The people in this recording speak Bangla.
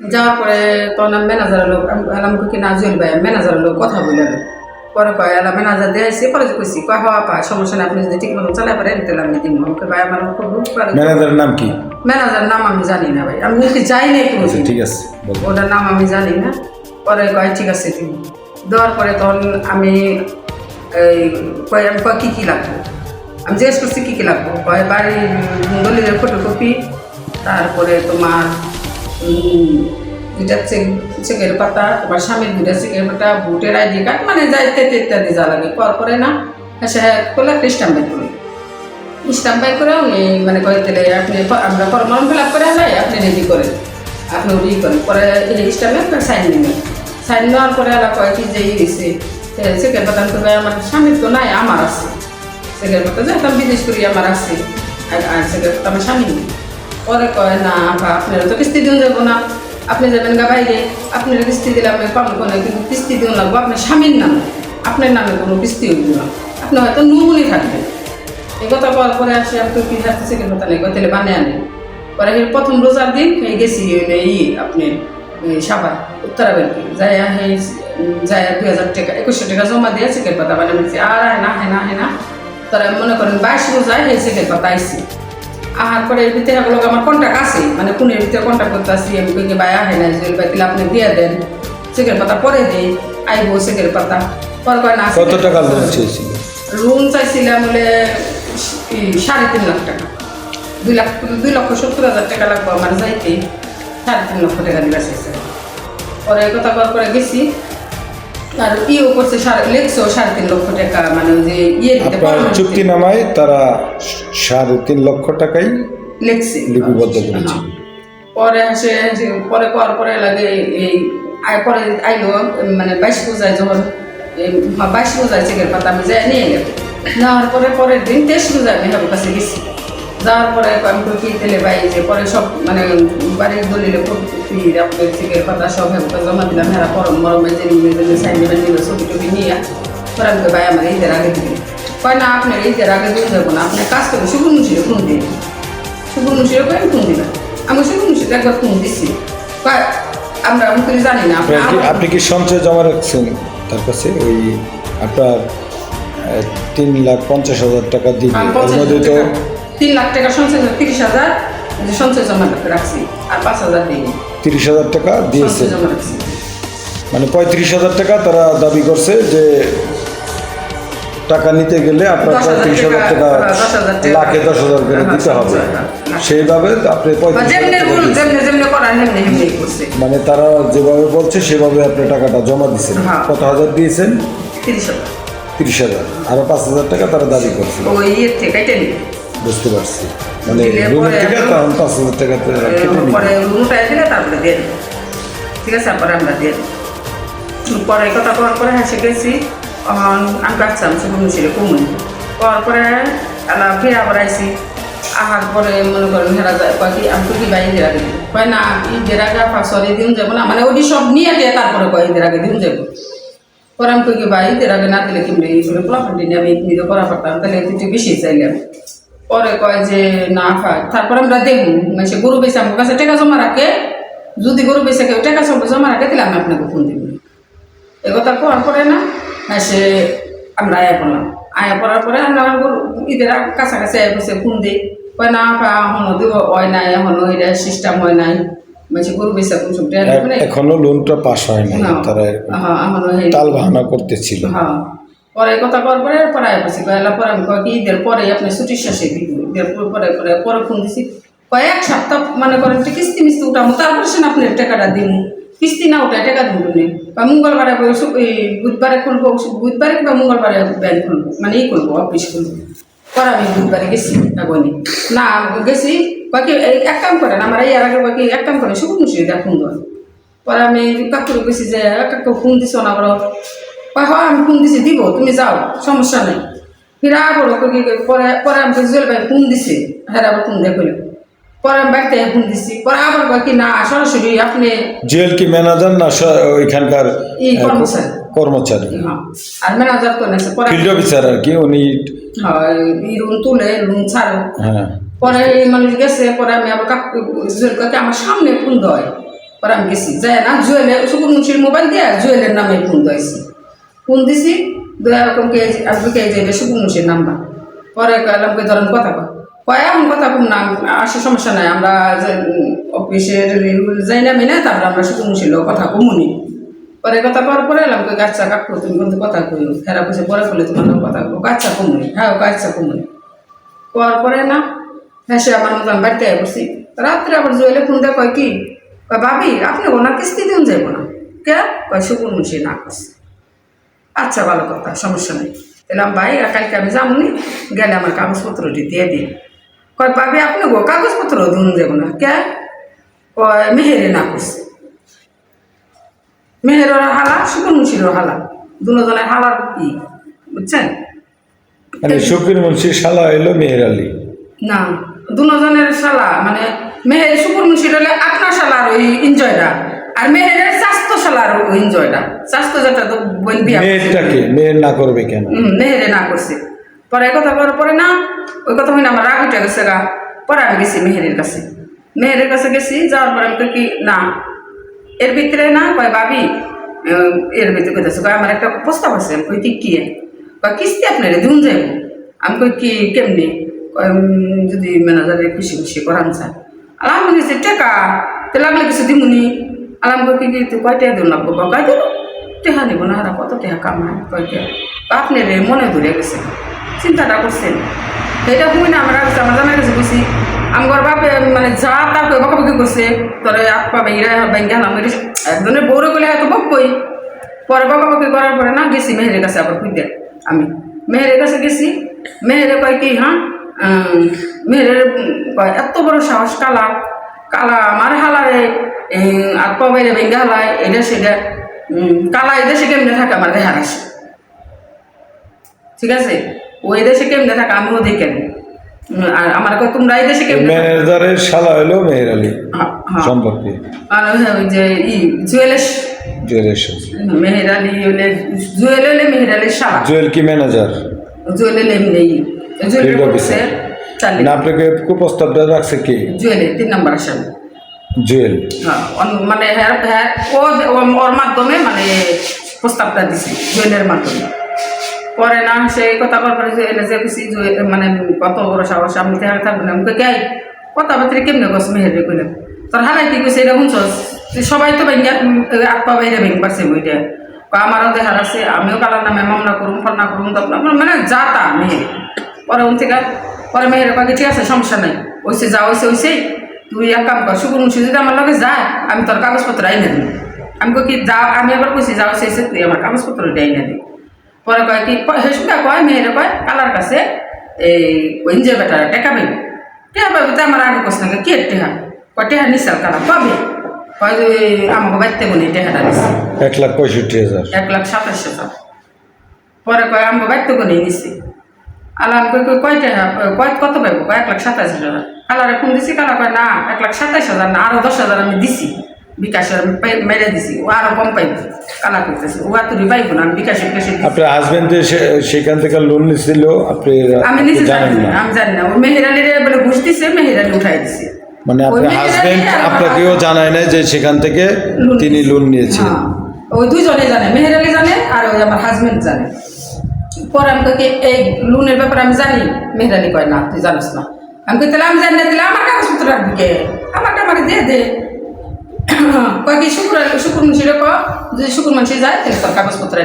যাওয়ার পরে তখন আমি ম্যানেজারের লোক আমি বললাম কি না জুয়েল ভাই ম্যানেজারের লোক কথা বলে পরে কয় এলা ম্যানেজার দিয়ে আসছি পরে কইছি কয় হওয়া পায় সমস্যা নেই আপনি যদি ঠিক মতো চালাই পারেন তাহলে আমি দিব। আমাকে ভাই আমার খুব রূপ করে ম্যানেজারের নাম কি? ম্যানেজার নাম আমি জানি না ভাই আমি কি যাই কোনো আচ্ছা, ঠিক আছে ওটার নাম আমি জানি না। পরে কয় ঠিক আছে তুমি দেওয়ার পরে তখন আমি এই কয় আমি কয় কী কী লাগবে? আমি জিজ্ঞেস করছি কী কী লাগবে? কয় বাড়ির দলিলের ফটোকপি তারপরে তোমার দুইটা চেকের পাতা তোমার স্বামীর দুইটা চেকের পাতা, ভোটের আইডি কার্ড মানে যা ইত্যাদি যা লাগে করার পরে না সে করলে স্ট্যাম্প বের করল স্ট্যাম্প বাই করে উনি মানে দিলে আপনি আমরা ফর্ম ফিল আপ করে নাই আপনি রেডি করেন। আপনি ওই করেন, পরে স্ট্যাম্পে আপনার সাইন নেবেন। সাইন নেওয়ার পরে এরা কয় কি যে হয়েছে সেকেন্ড কথা আমি আমার স্বামীর তো নাই, আমার আছে। সেকেন্ড কথা যে আমি বিদেশ করি, আমার আছে। আর সেকেন্ড কথা আমার স্বামী নেই। পরে কয় না আপা, আপনারা তো কিস্তি দিন যাব না। আপনি যাবেন গা বাইরে। আপনার কিস্তি দিলে আপনি পাবো কোনো কিন্তু কিস্তি দিন লাগবো আপনার স্বামীর নামে। আপনার নামে কোনো কিস্তি হইব না। আপনি হয়তো নুমুনি থাকবেন। এই কথা বলার পরে আসে তো কি থাকতেছে কিন্তু কথা নেই তাহলে বানিয়ে আনি। পরে প্রথম রোজার দিন এই গেছি এই আপনি সাবার উত্তরা ব্যাংকে যাই এই যাই দুই হাজার টাকা একুশশো টাকা জমা দিয়ে চিকেন পাতা বানিয়ে আর আয় না হ্যাঁ না হ্যাঁ না। তারা মনে করেন বাইশ রোজায় এই চিকেন পাতা আইসি আহার পরে এর ভিতরে এগুলো আমার কন্ট্যাক্ট আছে মানে ফোনের ভিতরে কন্ট্যাক্ট করতে আসি আমি কই বাই আহে না জুয়েল ভাই তাহলে আপনি দিয়ে দেন। চিকেন পাতা পরে দিই আইবো চিকেন পাতা। পরে কয় না কত টাকা লোন চেয়েছিল লোন চাইছিলাম বলে সাড়ে তিন লাখ টাকা। দুই লাখ দুই লক্ষ সত্তর হাজার টাকা লাগবে আমার যাইতে। সাড়ে তিন লক্ষ টাকা দিবা চাইছে পরে কথা করার পরে গেছি। আর ইও করছে লেখছো সাড়ে তিন লক্ষ টাকা মানে যে ইয়ে আপনার চুক্তিনামায় তারা সাড়ে তিন লক্ষ টাকাই লেখছে। লিপিবদ্ধ করেছে। হ্যাঁ। পরে আসে পরে করার পরে লাগে এই আয় পরে আইলো মানে বাইশ পূজায় যখন বাইশ পূজায় চেকের পাতা আমি যাই নিয়ে গেল নেওয়ার পরে পরের দিন তেইশ পূজায় আমি কাছে গেছি। যাওয়ার পরে আমি তো কি তেলে বাই যে পরে সব মানে বাড়ির দলিলে পাতা সব হাবুর জমা দিলাম হেরা পরম মরমে যে নিয়ে সাইন নিল ছবি টবি নিয়ে পরে আমি ভাই আমার ঈদের আগে দিবি কয় না আপনার ঈদের আগে দিয়ে যাব না আপনার কাজ করবে শুকুর মুশিরে ফোন দিয়ে শুকুর মুশিরে কয় ফোন দিলাম আমি শুকুর মুশিরে একবার ফোন দিছি। কয় আমরা আমি তো জানি না আপনি কি- আপনি সঞ্চয় জমা রাখছেন তার কাছে? ওই আপনার তিন লাখ পঞ্চাশ হাজার টাকা দিবে। আমি ওর পঞ্চাশ মধ্যে হাজার তো টাকা, তিন লাখ টাকা সঞ্চয় তিরিশ হাজার সঞ্চয় জমা রাখছি আর পাঁচ হাজার দিই তিরিশ হাজার টাকা দিয়েছে। জমা রাখছি। মানে পঁয়ত্রিশ হাজার টাকা তারা দাবি করছে যে টাকা নিতে গেলে আপনার পঁয়ত্রিশ হাজার টাকা, টাকা। লাখে দশ হাজার করে হ্যাঁ, দিতে হবে। হ্যাঁ, হ্যাঁ। সেইভাবে আপনি করছে। মানে তারা যেভাবে বলছে সেভাবে আপনি টাকাটা জমা দিয়েছেন। হ্যাঁ। কত হাজার দিয়েছেন? তিরিশ হাজার। আরও পাঁচ হাজার টাকা তারা দাবি করছিল বুঝতে পারছি। মানে রুমের পরে থেকে তখন পাঁচ হাজার টাকা তো কেটে নিবে। দিলে তারপরে দিয়ে দেবো। ঠিক আছে তারপরে আমরা দিয়ে দেবো। পরে এই কথা করার পরে হেসে গেছি আমি কাটছিলাম শুধু মিছিল কমুন। করার পরে আলা ফিরে আবার আইসি আহার পরে মনে করেন হেরা যায় কয় কি আমি তো কি বাই আগে দিব কয় না ঈদের আগে ফাঁসরে দিন যাব না মানে ওটি সব নিয়ে দিয়ে তারপরে কয় ইন্দিরা দিন যাব। পরে আমি কই কি ভাই ঈদের আগে না দিলে কিনবে এইগুলো পোলাপান্টি নিয়ে আমি নিজে করা পারতাম তাহলে একটু বেশি চাইলাম। পরে কয় যে না খায় তারপর আমরা দেখুন মানে গরু বেশি আমার কাছে টাকা জমা রাখে। যদি গরু বেশি কেউ টাকা সব জমা রাখে তাহলে আমি আপনাকে ফোন দিব। এ কথা করার পরে না হ্যাঁ সে আমরা আয়া পড়লাম। আয়া পড়ার পরে আমরা গরু ঈদের কাছাকাছি আয়া বসে ফোন দিই। কয় না এখনও দিব হয় নাই এখনও এটা সিস্টেম হয় নাই। মানে এখনও লোনটা পাস হয় না, তারা এরকম হ্যাঁ, তাল বাহানা করতেছিল। হ্যাঁ। পরে কথা করার পরে পরে পড়ছি। কয়লা পরে আমি কয় কি, ঈদের পরে আপনি ছুটির শেষে দিব ঈদের পরে পরে পরে ফোন দিছি। কয়েক সপ্তাহ মানে করেন কিস্তি মিস্তি উঠামো তারপরে সে আপনি টাকাটা দিন কিস্তি না উঠায় টাকা দিব নি বা মঙ্গলবারে করে বুধবারে খুলবো বুধবারে কিংবা মঙ্গলবারে ব্যাংক খুলবো মানে এই করব, অফিস খুলবো। পরে আমি বুধবারে গেছি এগোনি না। গেছি বাকি এক কাম করেন, আমার এই আর আগে বাকি এক কাম করেন মুসি দেখ ফোন দেন। পরে আমি কাকুরে গেছি যে কাকু ফোন দিছ না বড় কয় হয় আমি ফোন দিছি দিব তুমি যাও সমস্যা নেই। ফিরা বলো পরে পরে আমি জুয়েল ভাই ফোন দিছি। হ্যাঁ আবার ফোন দেখো পরে আমি বাড়িতে ফোন দিছি। পরে আবার কয় কি না সরাসরি আপনি জুয়েল কি ম্যানেজার না ওইখানকার কর্মচারী। হ্যাঁ। আর ম্যানেজার তো নেছে পরে ফিল্ড অফিসার আর কি উনি রুম তুলে রুম ছাড়ো। হ্যাঁ। পরে এই মানুষ গেছে পরে আমি আবার জুয়েল কাকে আমার সামনে ফোন দেয়। পরে আমি গেছি। যাই না জুয়েলের শুকুর মুন্সির মোবাইল দিয়ে জুয়েলের নামে ফোন দিয়েছি। ফোন দিছি দয়া রকম কে যে শুকুর মুন্সির নাম্বার? পরে কইলাম কে ধরেন কথা কয়। কয় এখন কথা কম না আসে সমস্যা নাই, আমরা অফিসের যাই না মেনে, তারপরে আমরা মুন্সির লোক কথা কমুনি। পরে কথা করার পরে এলাম কই গাছ কাকু তুমি কিন্তু কথা কই খেরা পয়সা পরে ফেলে তোমার কথা কো গাছ কমুনি হ্যাঁ গাছ কমুনি। করার পরে না হ্যাঁ সে আমার মতো বাড়িতে বসি। রাত্রে আবার জুয়েলে ফোন দেয়, কয় কি? কয়, ভাবি, আপনি ওনার কিস্তি দিন যাইব না। কে? কয়, শুকুর মুন্সি না করছে। আচ্ছা ভালো কথা সমস্যা নেই। তাহলে আমি ভাই কালকে আমি যাবনি গেলে আমার কাগজপত্রটি দিয়ে দিই কয় ভাবি আপনি গো কাগজপত্র দিন যাব না কে? কয় মেহেরে না করছে। মেহেরের হালা শুকুর মুন্সিরও হালা। দুজনের হালার কি বুঝছেন? মানে শকির মুন্সির শালা মেহের আলী। না দুজনের শালা মানে মেহের শুকুর মুন্সির হলে আপনার শালার ওই এনজয়টা আর মেহেরের স্বাস্থ্য শালার ওই এনজয়টা স্বাস্থ্য যেটা তো বোন বিয়া। মেয়েরটাকে মেয়ের না করবে কেন? মেহেরে না করছে। পরে কথা করার পরে না ওই কথা হইনা আমার রাগ উঠে গেছে গা। পরে আমি গেছি মেহেরের কাছে। মেহেরের কাছে গেছি যাওয়ার পরে আমি কই কি না। এর ভিতরে না কয় ভাবি এর ভিতরে কইতেছে কয় আমার একটা প্রস্তাব আছে। আমি কই কি কি? কয় কিস্তি আপনার দিন যাইব। আমি কই কি কেমনি? যদি ম্যানেজারে খুশি খুশি করান চায় আলাম বলেছে টাকা তো লাগলে কিছু দিমুনি। আলাম কই কি তুই কয় টাকা দিন লাগবো কয় দিল টেহা নিব না, হারা কত টেহা কামায়? কয় কে আপনি রে মনে ধরে গেছে। চিন্তাটা করছেন? সেটা শুই না, আমরা আমার জানা গেছে বুঝি আমার বাপে মানে যা তা বকাবকি করছে, তোরে আপ পা বাইরা বাইঙ্গা নাম একজনের বউরে গেলে হয়তো বকবই। পরে বকাবকি করার পরে না গেছি মেহেরের কাছে আবার খুঁজতে আমি। মেহেরের কাছে গেছি, মেহেরে কয় কি হ্যাঁ? মেহেরের এত বড় সাহস, কালা। কালা আমার হালারে পা বাইরে বাইঙ্গা হালায় এটা সেটা কালা এই দেশে কেমনে থাকে আমার দেহার আসে ঠিক আছে? ওই দেশে কেমনে থাকে আমিও দেখে। আর আমার কয় তোমরা এই দেশে কেমনে? ম্যানেজারের শালা হলো মেহের আলী হ্যাঁ, হ্যাঁ। সম্পর্কে আর ওই যে ই জুয়েলের সাথে। মেহের আলী হলে জুয়েল হলে মেহের আলীর সারা জুয়েল কি ম্যানেজার? জুয়েল হলে এমনি জুয়েল। চালি না আপনাকে কুপ্রস্তাবটা রাখছে কি? জুয়েলে তিন নম্বর আসামি জুয়েল হ্যাঁ মানে হ্যাঁ হ্যাঁ ওর মাধ্যমে মানে প্রস্তাবটা দিছি জুয়েলের মাধ্যমে। পরে না সেই কথা বলবার এনে যে জুয়েল মানে কত বড় সাহস, আমি দেখা থাকব না। আমাকে কে কথাবার্তা কেমনে গছ মেহেরে কইলে তোর হালাই কি কইছে শুনছস? তুই সবাই তো বাইঙ্গা আপা বাইরে ভেঙে পারছে বইটা আমারও দেখার আছে, আমিও কালার নামে মামলা করুম, ফলনা করুম তখন মানে যা তা, মেহের। পরে উন থেকে, পরে মেহের কয় ঠিক আছে, সমস্যা নাই। ওইসে যা ওইসে ওইসেই তুই এক কাম কর শুকুর মুন্সি যদি আমার লগে যায় আমি তোর কাগজপত্র আইনে দিই আমি কই কি যা আমি আবার কইছি যা ওইসে ওইসে তুই আমার কাগজপত্র আইনে দিই পরে কয় কি হেসুকা কয় মেয়েরে কয় কালার কাছে এই ওইঞ্জে বেটারা টেকা পাইবে টেহা পাইবে তো আমার আগে কোস না কে টেহা কয় টেহা নিসাল কালার পাবে কয় যে আমাকে বাইতে বলি টেহাটা নিছে। এক লাখ পঁয়ষট্টি হাজার। এক লাখ সাতাশ হাজার। পরে কয় আমাকে বাইতে বলি নিছি। আলাম কই কই কয় টাকা কয় কত পাইবো? কয় এক লাখ সাতাশ হাজার। কালারে ফোন দিছি কালার কয় না এক লাখ সাতাইশ হাজার না আরও দশ হাজার আমি দিছি। বিকাশের আমি মেরে দিছি ও আরও কম পাইব কালা করতেছে। ও আর তুই পাইবো না আমি বিকাশে বিকাশে আপনার হাজবেন্ড সেখান থেকে লোন নিছিল আপনি আমি জানেন জানি না আমি জানি না। ওই মেহেরালির বলে ঘুষ দিছে মেহেরালি উঠাই দিছে। মানে আপনার হাজবেন্ড আপনাকেও জানায় না যে সেখান থেকে লোন তিনি লোন নিয়েছিলেন। হ্যাঁ, ওই দুইজনে জানে মেহেরালি জানে আর ওই আমার হাজবেন্ড জানে। পরে আমি এই লোনের ব্যাপারে আমি জানি। মেহেরালি কয় না তুই জানিস না। আমি কই তাহলে আমি জানি দিলে আমার কাগজপত্র রাখবি কে আমারটা আমার দিয়ে দে কয় কি শুক্র শুক্র মাসিরে ক যদি শুক্র মাসি যায় তাহলে তোর কাগজপত্র